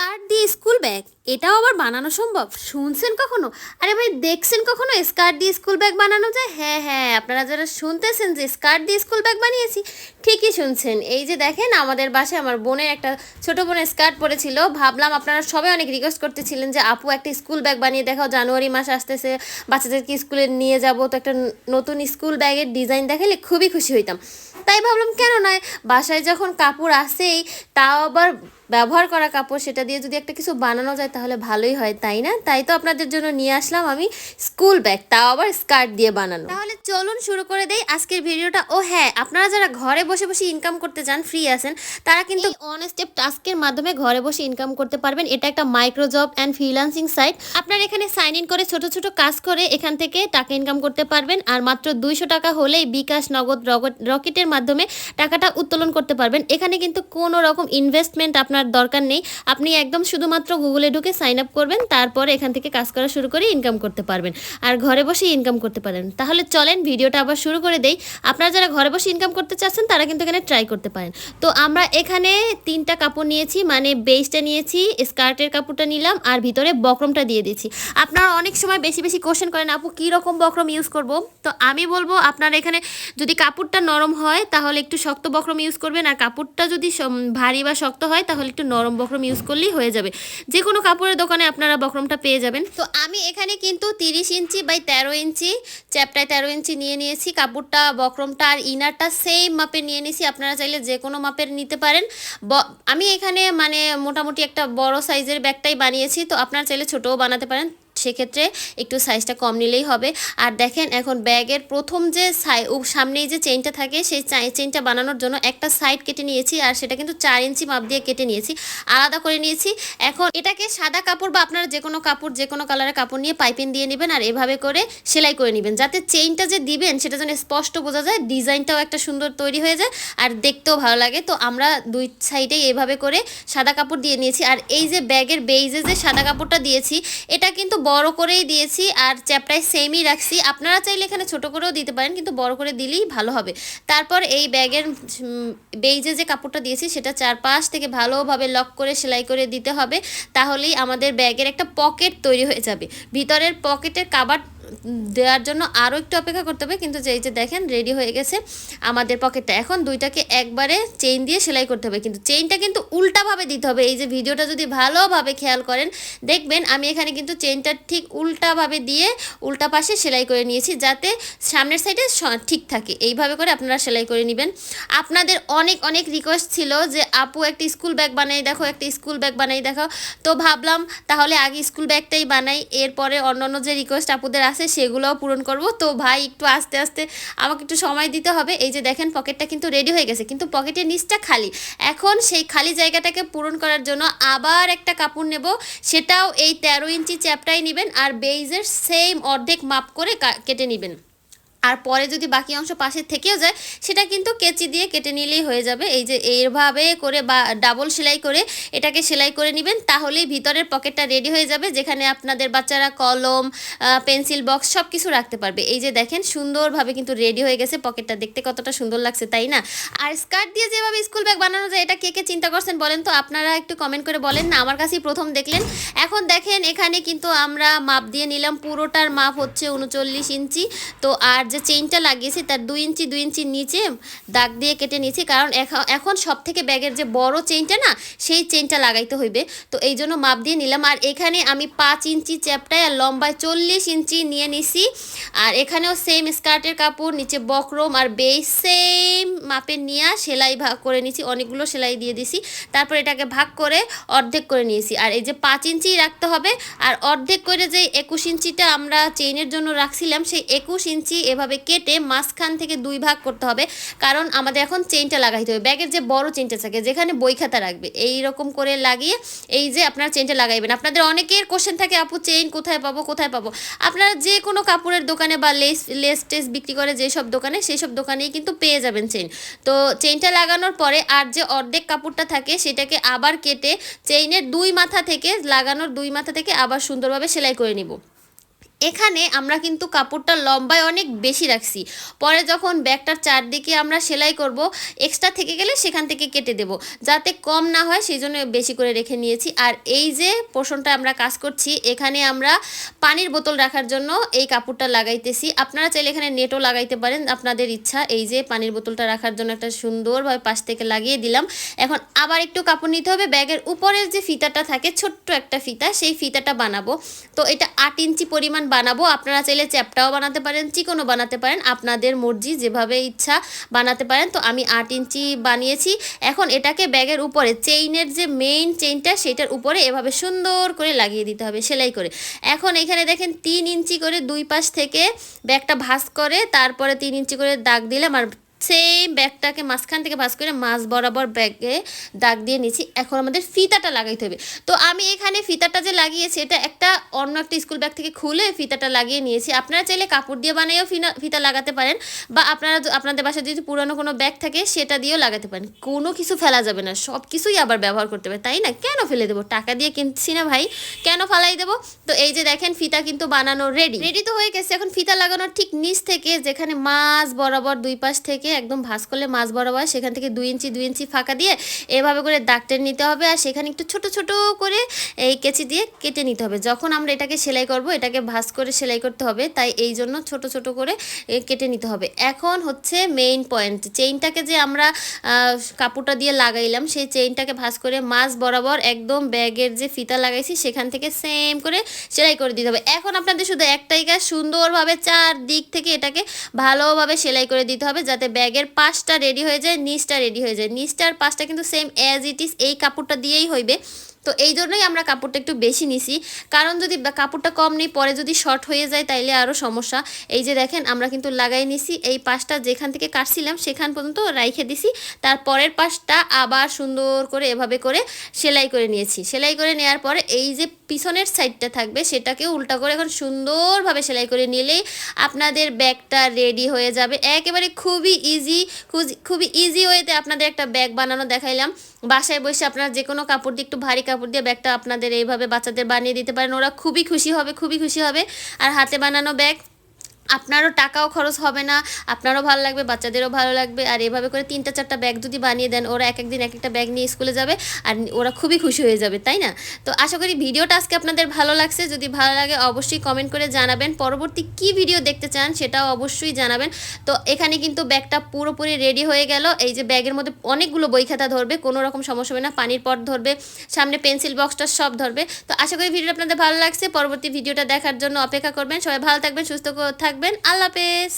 Skirt দিয়ে school bag? এটাও আবার বানানো সম্ভব? শুনছেন কখনো? আরে ভাই, দেখছেন কখনো স্কার্ট দিয়ে স্কুল ব্যাগ বানানো যায়? হ্যাঁ হ্যাঁ আপনারা যারা শুনতেছেন যে স্কার্ট দিয়ে স্কুল ব্যাগ বানিয়েছি, ঠিকই শুনছেন। এই যে দেখেন, আমাদের বাসায় আমার বোনের একটা ছোট বোনের স্কার্ট পরেছিল। ভাবলাম আপনারা সবাই অনেক রিকোয়েস্ট করতেছিলেন যে, আপু, একটা স্কুল ব্যাগ বানিয়ে দেখাও, জানুয়ারি মাস আসতেছে, বাচ্চাদেরকে স্কুলে নিয়ে যাব। তো একটা নতুন স্কুল ব্যাগের ডিজাইন দেখালে খুবই খুশি হইতাম। তাই ভাবলাম, কেন নয়? বাসায় যখন কাপড় আসেই তাও আবার ব্যবহার করা কাপড়, সেটা দিয়ে যদি একটা কিছু বানানো যায় তাহলে ভালোই হয়, তাই না? তাই তো আপনাদের জন্য নিয়ে আসলাম আমি স্কুল ব্যাগ তাও আবার স্কার্ট দিয়ে বানানো। তাহলে চলুন শুরু করে দেই আজকের ভিডিওটা। ও হ্যাঁ আপনারা যারা ঘরে বসে বসে ইনকাম করতে চান ফ্রি আছেন, তারা কিন্তু অন স্টেপ টাস্কের মাধ্যমে ঘরে বসে ইনকাম করতে পারবেন। এটা একটা micro job and freelancing site আপনারা এখানে সাইন ইন করে ছোট ছোট কাজ করে এখান থেকে টাকা ইনকাম করতে পারবেন, আর মাত্র দুইশো টাকা হলেই বিকাশ, নগদ রকেটের মাধ্যমে টাকাটা উত্তোলন করতে পারবেন। এখানে কিন্তু কোনো রকম ইনভেস্টমেন্ট আপনার দরকার নেই। আপনি একদম শুধুমাত্র গুগলে ঢুকে সাইন আপ করবেন, তারপরে এখান থেকে কাজ করা শুরু করে ইনকাম করতে পারবেন। আর ঘরে বসে ইনকাম করতে পারেন। তাহলে চলেন, ভিডিওটা আবার শুরু করে দেই। আপনারা যারা ঘরে বসে ইনকাম করতে চাচ্ছেন, তারা কিন্তু এখানে ট্রাই করতে পারেন। তো আমরা এখানে তিনটা কাপড় নিয়েছি মানে বেসটা নিয়েছি স্কার্টের কাপড়টা নিলাম, আর ভিতরে বক্রমটা দিয়ে দিয়েছি। আপনারা অনেক সময় বেশি বেশি কোশ্চেন করেন, আপু, কী রকম বক্রম ইউজ করব? তো আমি বলব, আপনারা এখানে যদি কাপড়টা নরম হয়, তাহলে একটু শক্ত বক্রম ইউজ করবেন। আর কাপড়টা যদি ভারী বা শক্ত হয়, তাহলে একটু নরম বক্রম ইউজ করলেই হয়ে যাবে। যে কোনো কাপড়ের দোকানে আপনারা বক্রমটা পেয়ে যাবেন। তো আমি এখানে কিন্তু তিরিশ ইঞ্চি বাই তেরো ইঞ্চি, চ্যাপটায় তেরো ইঞ্চি নিয়ে নিয়েছি। কাপড়টা, বক্রমটা আর ইনারটা সেম মাপে নিয়ে নিয়েছি। আপনারা চাইলে যে কোনো মাপের নিতে পারেন। আমি এখানে মানে মোটামুটি একটা বড় সাইজের ব্যাগটাই বানিয়েছি। তো আপনারা চাইলে ছোটও বানাতে পারেন। সেক্ষেত্রে একটু সাইজটা কম নিলেই হবে। আর দেখেন এখন ব্যাগের প্রথম যে সাই সামনেই যে চেইনটা থাকে, সেই চেইনটা বানানোর জন্য একটা সাইড কেটে নিয়েছি আর সেটা কিন্তু চার ইঞ্চি মাপ দিয়ে কেটে নিয়েছি। আলাদা করে নিয়েছি। এখন এটাকে সাদা কাপড় বা আপনার যে কোনো কাপড়, যে কোনো কালারের কাপড় নিয়ে পাইপিং দিয়ে নেবেন আর এভাবে করে সেলাই করে নেবেন। যাতে চেইনটা যে দিবেন, সেটা যেন স্পষ্ট বোঝা যায় ডিজাইনটাও একটা সুন্দর তৈরি হয়ে যায় আর দেখতেও ভালো লাগে। তো আমরা দুই সাইডেই এভাবে করে সাদা কাপড় দিয়ে নিয়েছি। আর এই যে ব্যাগের বেইজে যে সাদা কাপড়টা দিয়েছি, এটা কিন্তু বড় করেই দিয়েছি আর চ্যাপটায় সেমই রাখছি। আপনারা চাইলে এখানে ছোট করেও দিতে পারেন, কিন্তু বড় করে দিলেই ভালো হবে। তারপর এই ব্যাগের বেইজে যে কাপড়টা দিয়েছি, সেটা চারপাশ থেকে ভালোভাবে লক করে সেলাই করে দিতে হবে। তাহলেই আমাদের ব্যাগের একটা পকেট তৈরি হয়ে যাবে। ভিতরের পকেটের কাবার দেওয়ার জন্য আরও একটু অপেক্ষা করতে হবে। কিন্তু যে এই যে দেখেন রেডি হয়ে গেছে আমাদের পকেটটা এখন দুইটাকে একবারে চেইন দিয়ে সেলাই করতে হবে। কিন্তু চেইনটা কিন্তু উল্টাভাবে দিতে হবে। এই যে ভিডিওটা যদি ভালোভাবে খেয়াল করেন, দেখবেন আমি এখানে কিন্তু চেইনটা ঠিক উল্টাভাবে দিয়ে উল্টা পাশে সেলাই করে নিয়েছি যাতে সামনের সাইডে ঠিক থাকে। এইভাবে করে আপনারা সেলাই করে নেবেন। আপনাদের অনেক অনেক রিকোয়েস্ট ছিল যে, আপু, একটা স্কুল ব্যাগ বানাই দেখো, একটা স্কুল ব্যাগ বানাই দেখো। তো ভাবলাম, তাহলে আগে স্কুল ব্যাগটাই বানাই। এরপরে অন্য অন্য যে রিকোয়েস্ট আপুদের আছে সেগুলোও পূরণ করব। তো ভাই, একটু আস্তে আস্তে আমাকে একটু সময় দিতে হবে। এই যে দেখেন, পকেটটা কিন্তু রেডি হয়ে গেছে। কিন্তু পকেটের নিচটা খালি। এখন সেই খালি জায়গাটাকে পূরণ করার জন্য আবার একটা কাপড় নেব। সেটাও এই তেরো ইঞ্চি চ্যাপটাই নেবেন আর বেইজের সেম অর্ধেক মাপ করে কেটে নেবেন। আর পরে যদি বাকি অংশ পাশে থেকেও যায়, সেটা কিন্তু কেচি দিয়ে কেটে নিলেই হয়ে যাবে। এই যে এইভাবে করে বা ডাবল সেলাই করে এটাকে সেলাই করে নেবেন, তাহলেই ভিতরের পকেটটা রেডি হয়ে যাবে, যেখানে আপনাদের বাচ্চারা কলম পেন্সিল বক্স সব কিছু রাখতে পারবে। এই যে দেখেন, সুন্দরভাবে কিন্তু রেডি হয়ে গেছে, পকেটটা দেখতে কতটা সুন্দর লাগছে, তাই না? আর স্কার্ট দিয়ে যেভাবে স্কুল ব্যাগ বানানো যায়, এটা কে কে চিন্তা করছেন বলেন তো? আপনারা একটু কমেন্ট করে বলেন না, আমার কাছেই প্রথম দেখলেন। এখন দেখেন, এখানে কিন্তু আমরা মাপ দিয়ে নিলাম, পুরোটার মাপ হচ্ছে উনচল্লিশ ইঞ্চি। তো আর যে চেইনটা লাগিয়েছি তার দুই ইঞ্চি দুই ইঞ্চি নিচে দাগ দিয়ে কেটে নিয়েছি। কারণ এখন সব থেকে ব্যাগের যে বড় চেইনটা না, সেই চেইনটা লাগাইতে হইবে। তো এই জন্য মাপ দিয়ে নিলাম। আর এখানে আমি পাঁচ ইঞ্চি চ্যাপটায় আর লম্বায় চল্লিশ ইঞ্চি নিয়ে নিছি। আর এখানেও সেম স্কার্টের কাপড়, নিচে বকরম আর বেস সেম মাপের নিয়ে সেলাই ভাগ করে নিয়েছি অনেকগুলো সেলাই দিয়ে দিছি। তারপর এটাকে ভাগ করে অর্ধেক করে নিয়েছি। আর এই যে পাঁচ ইঞ্চি রাখতে হবে। আর অর্ধেক করে যে একুশ ইঞ্চিটা আমরা চেইনের জন্য রাখছিলাম, সেই একুশ ইঞ্চি এভাবে কেটে মাঝখান থেকে দুই ভাগ করতে হবে। কারণ আমাদের এখন চেইনটা লাগাইতে হবে। ব্যাগের যে বড় চেনটা থাকে, যেখানে বই খাতা রাখবে এই রকম করে লাগিয়ে এই যে আপনারা চেইনটা লাগাইবেন। আপনাদের অনেকের কোশ্চেন থাকে, আপু চেইন কোথায় পাবো কোথায় পাবো? আপনারা যে কোনো কাপড়ের দোকানে বা লেস লেস টেস বিক্রি করে যেসব দোকানে, সেই সব দোকানেই কিন্তু পেয়ে যাবেন চেইন তো চেইনটা লাগানোর পরে আর যে অর্ধেক কাপড়টা থাকে, সেটাকে আবার কেটে চেইনের দুই মাথা থেকে, লাগানোর দুই মাথা থেকে আবার সুন্দরভাবে সেলাই করে নিব। এখানে আমরা কিন্তু কাপড়টা লম্বায় অনেক বেশি রাখছি। পরে যখন ব্যাগটার চারদিকে আমরা সেলাই করব এক্সট্রা থেকে গেলে সেখান থেকে কেটে দেব। যাতে কম না হয় সেই জন্য বেশি করে রেখে নিয়েছি। আর এই যে পোষণটা আমরা কাজ করছি, এখানে আমরা পানির বোতল রাখার জন্য এই কাপড়টা লাগাইতেছি। আপনারা চাইলে এখানে নেটও লাগাইতে পারেন, আপনাদের ইচ্ছা। এই যে পানির বোতলটা রাখার জন্য একটা সুন্দরভাবে পাশ থেকে লাগিয়ে দিলাম। এখন আবার একটু কাপড় নিতে হবে। ব্যাগের উপরের যে ফিতাটা থাকে, ছোট্ট একটা ফিতা, সেই ফিতাটা বানাবো। তো এটা আট ইঞ্চি পরিমাণ বানাবো। আপনারা চাইলে চ্যাপটাও বানাতে পারেন, চিকনও বানাতে পারেন। আপনাদের মর্জি, যেভাবে ইচ্ছা বানাতে পারেন। তো আমি আট ইঞ্চি বানিয়েছি। এখন এটাকে ব্যাগের উপরে, চেইনের যে মেইন চেইনটা, সেটার উপরে এভাবে সুন্দর করে লাগিয়ে দিতে হবে, সেলাই করে। এখন এখানে দেখেন তিন ইঞ্চি করে দুই পাশ থেকে ব্যাগটা ভাস করে, তারপরে তিন ইঞ্চি করে দাগ দিলাম আর সেম ব্যাগটাকে মাঝখান থেকে ভাঁজ করে মাছ বরাবর ব্যাগে দাগ দিয়ে নিয়েছি। এখন আমাদের ফিতাটা লাগাইতে হবে। তো আমি এখানে ফিতাটা যে লাগিয়েছি, এটা একটা অন্য একটা স্কুল ব্যাগ থেকে খুলে ফিতাটা লাগিয়ে নিয়েছি। আপনারা চাইলে কাপড় দিয়ে বানিয়েও ফিতা লাগাতে পারেন বা আপনারা আপনাদের বাসায় যদি পুরনো কোনো ব্যাগ থাকে, সেটা দিয়েও লাগাতে পারেন। কোনো কিছু ফেলা যাবে না, সব কিছুই আবার ব্যবহার করতে হবে, তাই না? কেন ফেলে দেবো? টাকা দিয়ে কিনছি না ভাই, কেন ফালাই দেবো? তো এই যে দেখেন, ফিতা কিন্তু বানানো রেডি রেডি তো হয়ে গেছে, এখন ফিতা লাগানোর ঠিক নিচ থেকে, যেখানে মাছ বরাবর দুই পাশ থেকে একদম ভাঁজ করলে মাছ বরাবর সেখান থেকে দুই ইঞ্চি দুই ইঞ্চি ফাঁকা দিয়ে এভাবে করে দাগ টেনে নিতে হবে আর সেখানে একটু ছোট ছোট করে এই কেচি দিয়ে কেটে নিতে হবে। যখন আমরা এটাকে সেলাই করব, এটাকে ভাঁজ করে সেলাই করতে হবে, তাই এই জন্য ছোট ছোট করে কেটে নিতে হবে। এখন হচ্ছে মেইন পয়েন্ট চেইনটাকে যে আমরা কাপড়টা দিয়ে লাগাইলাম, সেই চেইনটাকে ভাঁজ করে মাছ বরাবর একদম ব্যাগের যে ফিতা লাগাইছি, সেখান থেকে সেম করে সেলাই করে দিতে হবে। এখন আপনাদের শুধু একটাই কাজ, সুন্দরভাবে চার দিক থেকে এটাকে ভালোভাবে সেলাই করে দিতে হবে, যাতে ব্যাগের পাশটা রেডি হয়ে যায়, নিচটা রেডি হয়ে যায়। নিচটার পাশটা কিন্তু সেম অ্যাজ ইট ইজ এই কাপড়টা দিয়েই হইবে। তো এই জন্যই আমরা কাপড়টা একটু বেশি নিছি। কারণ যদি কাপড়টা কম নেই, পরে যদি শর্ট হয়ে যায়, তাইলে আরও সমস্যা। এই যে দেখেন, আমরা কিন্তু লাগাই নিছি। এই পাশটা যেখান থেকে কাটছিলাম, সেখান পর্যন্ত রাইখে দিছি। তার পরের পাশটা আবার সুন্দর করে এভাবে করে সেলাই করে নিয়েছি। সেলাই করে নেওয়ার পরে এই যে পিছনের সাইডটা থাকবে, সেটাকে উল্টা করে এখন সুন্দরভাবে সেলাই করে নিলেই আপনাদের ব্যাগটা রেডি হয়ে যাবে। একেবারে খুবই ইজি খুবই ইজি ওয়েতে আপনাদের একটা ব্যাগ বানানো দেখাইলাম। বাসায় বসে আপনারা যে কোনো কাপড় দিয়ে, একটু ভারী কাপড় দিয়ে ব্যাগটা আপনাদের এইভাবে বাচ্চাদের বানিয়ে দিতে পারেন, ওরা খুবই খুশি হবে, খুবই খুশি হবে। আর হাতে বানানো ব্যাগ আপনারও টাকাও খরচ হবে না, আপনারও ভালো লাগবে, বাচ্চাদেরও ভালো লাগবে, আর এভাবে করে তিনটা চারটা ব্যাগ যদি বানিয়ে দেন, ওরা এক একদিন এক একটা ব্যাগ নিয়ে স্কুলে যাবে, আর ওরা খুবই খুশি হয়ে যাবে, তাই না? তো আশা করি ভিডিওটা আজকে আপনাদের ভালো লাগছে, যদি ভালো লাগে অবশ্যই কমেন্ট করে জানাবেন, পরবর্তী কি ভিডিও দেখতে চান সেটাও অবশ্যই জানাবেন, তো এখানে কিন্তু ব্যাগটা পুরোপুরি রেডি হয়ে গেল, এই যে ব্যাগের মধ্যে অনেকগুলো বই খাতা ধরবে, কোনো রকম সমস্যা হবে না, পানির পট ধরবে, সামনে পেন্সিল বক্সটা সব ধরবে, তো আশা করি ভিডিওটা আপনাদের ভালো লাগছে, পরবর্তী ভিডিওটা দেখার জন্য অপেক্ষা করবেন, সবাই ভালো থাকবেন, সুস্থ থাকবেন। আল্লাহ হাফেজ।